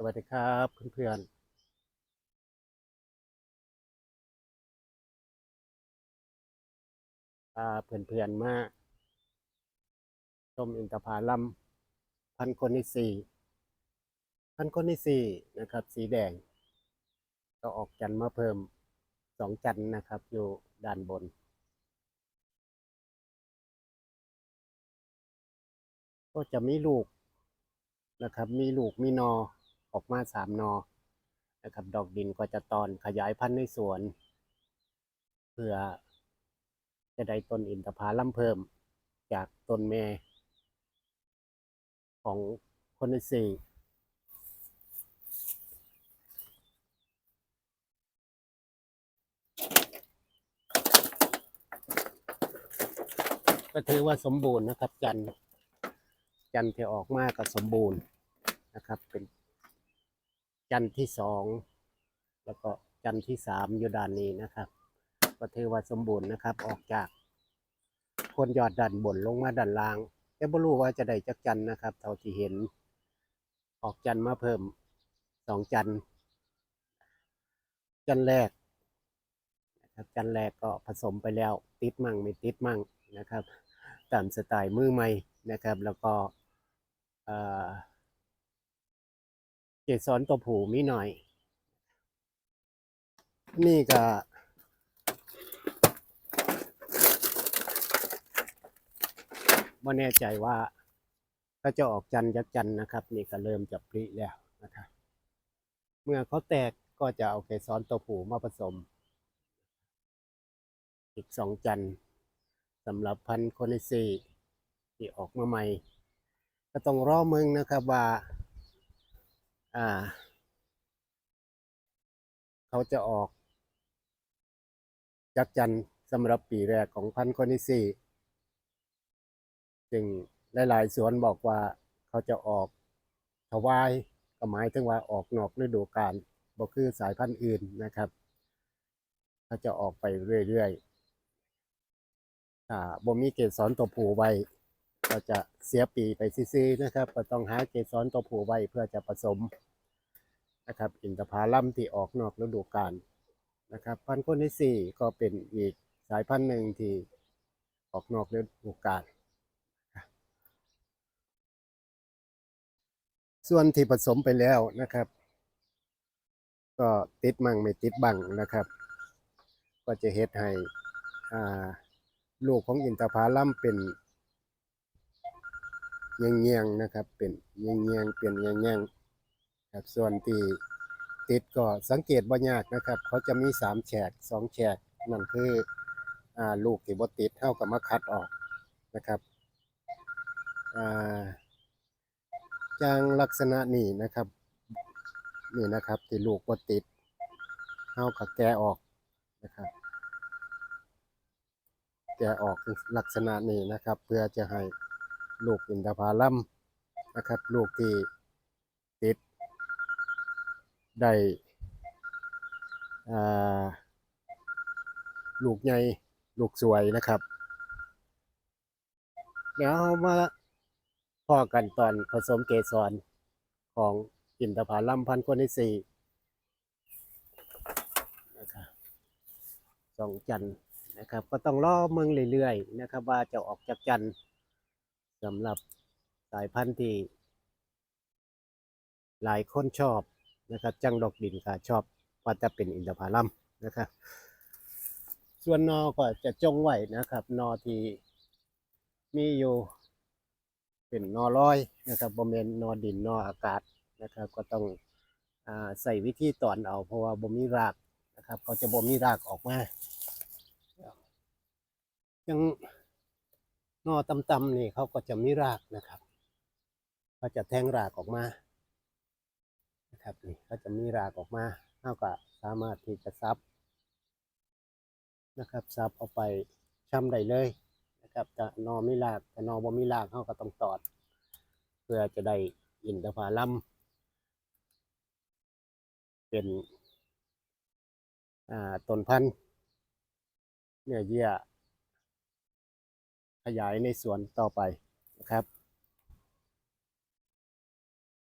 สวัสดีครับเพื่อนๆพาเพื่อนๆมาชมอินทผลัมพันคนที่สี่พันคนที่สี่นะครับ สีแดง ก็ออกจันทร์มาเพิ่มสองจันทร์นะครับ อยู่ด้านบน ก็จะมีลูกนะครับ มีลูกมีนอ ออกมาสามนอนะครับ ดอกดินก็จะตอนขยายพันธุ์ในสวน เพื่อจะได้ต้นอินทผลัมเพิ่มจากต้นแม่ของคนที่สี่ก็ถือว่าสมบูรณ์นะครับจันทร์จันทร์ที่ออกมาก็สมบูรณ์นะครับเป็น จันทร์ที่สองแล้วก็จันทร์ที่สามอยู่ด้านนี้นะครับ ก็ถือว่าสมบูรณ์นะครับ ออกจากคนยอดด้านบนลงมาด้านล่างแต่ไม่รู้ว่าจะได้จักจันทร์นะครับ เท่าที่เห็น ออกจันทร์มาเพิ่มสองจันทร์จันทร์แรกนะครับจันทร์แรกก็ผสมไปแล้วติดมั่งไม่ติดมั่งนะครับ ตามสไตล์มือใหม่นะครับ แล้วก็เอ่อ เกสรตัวผูมีหน่อย นี่ก็ไม่แน่ใจว่าก็จะออกจันยักจันนะครับ นี่ก็เริ่มจะปริแล้วนะครับ เมื่อเขาแตกก็จะเอาเกสรตัวผูมาผสม อีกสองจันสำหรับพันธุ์โคนิซีที่ออกมาใหม่ ก็ต้องรอมึงนะครับว่า อ่า เขาจะออกจักจันทร์สำหรับปีแรกของพันธุ์โคนิซีจึงหลายๆสวนบอกว่าเขาจะออกถวายก็หมายถึงว่าออกนอกฤดูกาลบ่คือสายพันธุ์อื่นนะครับเขาจะออกไปเรื่อยๆอ่าบ่มีเกสรตัวผูไว้ ก็จะเสียปีไปซื่อๆนะครับก็ต้องหาเกสรตัวผู้ไว้เพื่อจะผสมนะครับอินทผลัมที่ออกนอกฤดูกาลนะครับ พันธุ์คนที่สี่ก็เป็นอีกสายพันธุ์หนึ่งที่ออกนอกฤดูกาลส่วนที่ผสมไปแล้วนะครับ ก็ติดมั่งไม่ติดบังนะครับ ก็จะเฮ็ดให้ลูกของอินทผลัมเป็น เงียงเงียงๆนะครับ เป็นเงียงเงียงๆเป็นเงียงเงียงๆครับส่วนที่ติดก็สังเกตบ่ยากนะครับ เขาจะมีสามแฉกสองแฉกนั่นคืออ่าลูกที่บ่ติดเท่ากับมาคัดออกนะครับอ่าจางลักษณะนี้นะครับนี่นะครับที่ลูกบ่ติดเท่ากับแกออกนะครับแกออกลักษณะนี้นะครับ เพื่อจะให้ ลูกอินทผลัมนะครับ ลูกที่ติดได้ลูกใหญ่ลูกสวยนะครับเดี๋ยวเรามาพอกันตอนผสมเกสรของอินทผลัมพันธุ์คนที่สี่นะครับสองจันนะครับ ก็ต้องรอเมืองเรื่อยๆนะครับ ว่าจะออกจากจันทร์ สำหรับสายพันธุ์ที่ หลายคนชอบนะครับจังดอกดินก็ชอบว่าจะเป็นอินทผลัมนะครับ ส่วนนอก็จะจงไว้นะครับ นอที่มีอยู่เป็นนอร้อยนะครับบมเมนนอดินนออากาศนะครับ ก็ต้องอใส่วิธีตอนเอา เพราะว่าบ่มีรากนะครับ เขาจะบ่มีรากออกมายัง นอตำๆนี่เขาก็จะมีรากนะครับเขาจะแทงรากออกมานะครับนี่เขาจะมีรากออกมาเท่ากับสามารถที่จะซับนะครับซับเอาไปช่ำได้เลยนะครับแต่นอมีรากแต่นอบ่มีรากเขาก็ต้องตอด เพื่อจะได้อินทผลัมเป็นต้นพันธุ์เนื้อเยื่อ ขยายในสวนต่อไปนะครับ